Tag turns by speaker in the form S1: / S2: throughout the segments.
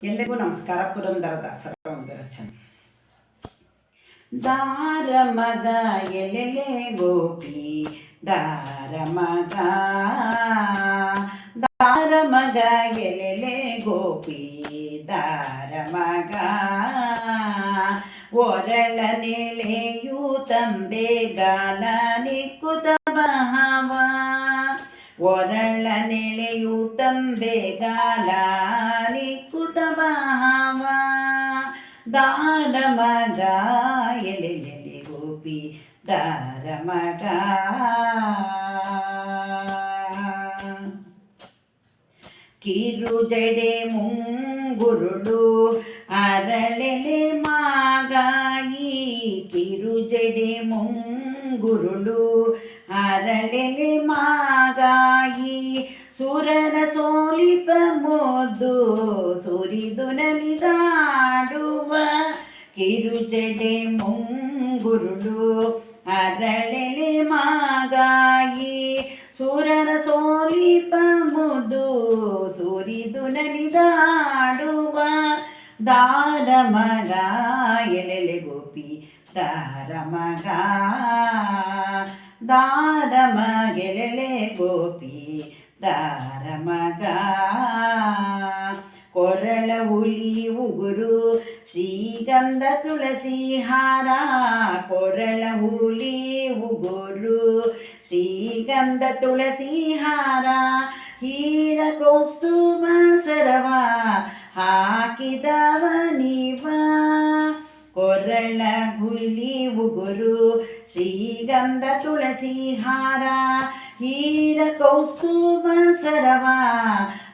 S1: ಎಲ್ಲರಿಗೂ ನಮಸ್ಕಾರ ಪುರಂದರ ದಾಸರ ಒಂದು ರಚನೆ ದಾರ ಮಗ ಎಲೆಲೆ ಗೋಪಿ ದಾರ ಮಗ ದಾರ ಮಗ ಎಲೆಲೆ ಗೋಪಿ ದಾರ ಮಗ ಒರಳ ನೆಲೆಯು ತಂಬೆಗಾಲ ನಿಕ್ಕುತ ಭಾವ ಒರಳ ನೆಲೆಯು ತಂಬೆಗಾಲ ನಿಕ್ಕುತ ಭಾವ ದಾರ ಮಗ ಎಲೆಲೆ ಗೋಪಿ ದಾರ ಮಗ ಕಿರು ಜಡೆ ಮುಂಗುರುಳು ಅರಳೆಲೆ ಮಾಗಾಯಿ ಕಿರು ಜಡೆ ಮುಂಗುರುಳು ಅರಳೆಲೆ ಮಾಗಾಯಿ ಸುರನ ಸೋಲಿಪ ಮೊದ್ದು ಸುರಿದು ನಲಿದಾಡುವ ಕಿರು ಜಡೆ ಮುಂಗುರುಳು ಅರಳೆಲೆ ಮಾಗಾಯಿ ಸುರನ ಸೋಲಿಪ ಮುದು ಸುರಿದು ನಲಿದಾಡುವ ದಾರ ಮಗ ಎಲೆಲೆ ಗೋಪಿ ದಾರ ಮಗ ದಾರ ಮಗೆಲೆಲೆ ಗೋಪಿ ದಾರ ಮಗ ಕೊರಳ ಹುಲಿ ಉಗುರು ಶ್ರೀಗಂಧ ತುಳಸಿ ಹಾರ ಕೊರಳ ಹುಲಿ ಉಗುರು ಶ್ರೀಗಂಧ ತುಳಸಿ ಹಾರ ಹೀರ ಕೌಸ್ತುಮ ಕೊರಳ ಹುಲಿ ಉಗುರು, ಶ್ರೀಗಂಧ ತುಳಸಿ ಹಾರ, ಹೀರ ಕೌಸ್ತುಮ ಸರವ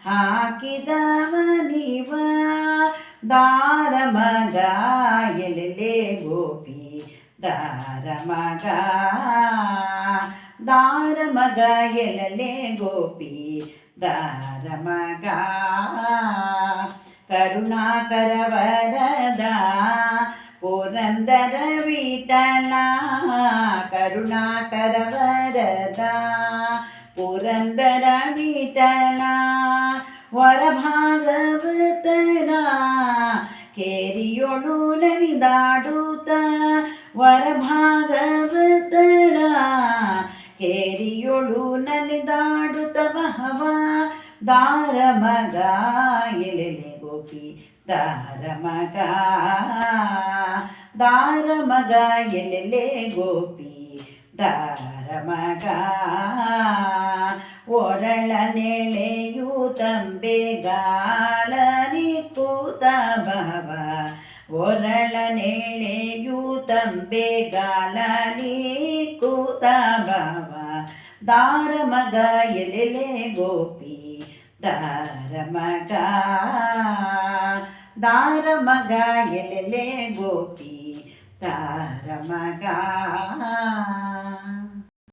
S1: ಹಾಕಿದವ ನೀವ. ದಾರ ಮಗ ಎಲೆಲೆ ಗೋಪಿ ದಾರ ಮಗ ದಾರ ಮಗ ಎಲಲೆ ಗೋಪಿ ದಾರ ಮಗ ಕರುಣಾಕರ ವರದ ಪುರಂದರ ವಿಠಲ ಕರುಣಾಕರ ವರದ ಪುರಂದರ ವಿಠಲ ವರಭಾಗವತರ ಕೇರಿಯೊಳು ನಲಿದಾಡುತ್ತ ವರಭಾಗವತರ ಕೇರಿಯೊಳು ನಲಿದಾಡುತ್ತ ಬಹವ ದಾರ ಮಗ ಎಲೆಲೆ ಗೋಪಿ ದಾರ ಮಗ ದಾರ ಮಗ ಎಲೆಲೆ ಗೋಪಿ ದಾರ ಮಗ ಒರಳ ನೆಳೆಯು ತಂಬೆಗಾಲ ನಿಕ್ಕೂತ ಭವ ಒರಳ ನೆಳೆಯು ತಂಬೆಗಾಲ ನಿಕ್ಕೂತ ಭವ ದಾರ ಮಗ ಎಲೆಲೆ ಗೋಪಿ దారమగ దారమగ ఎలెలే గోపి దారమగా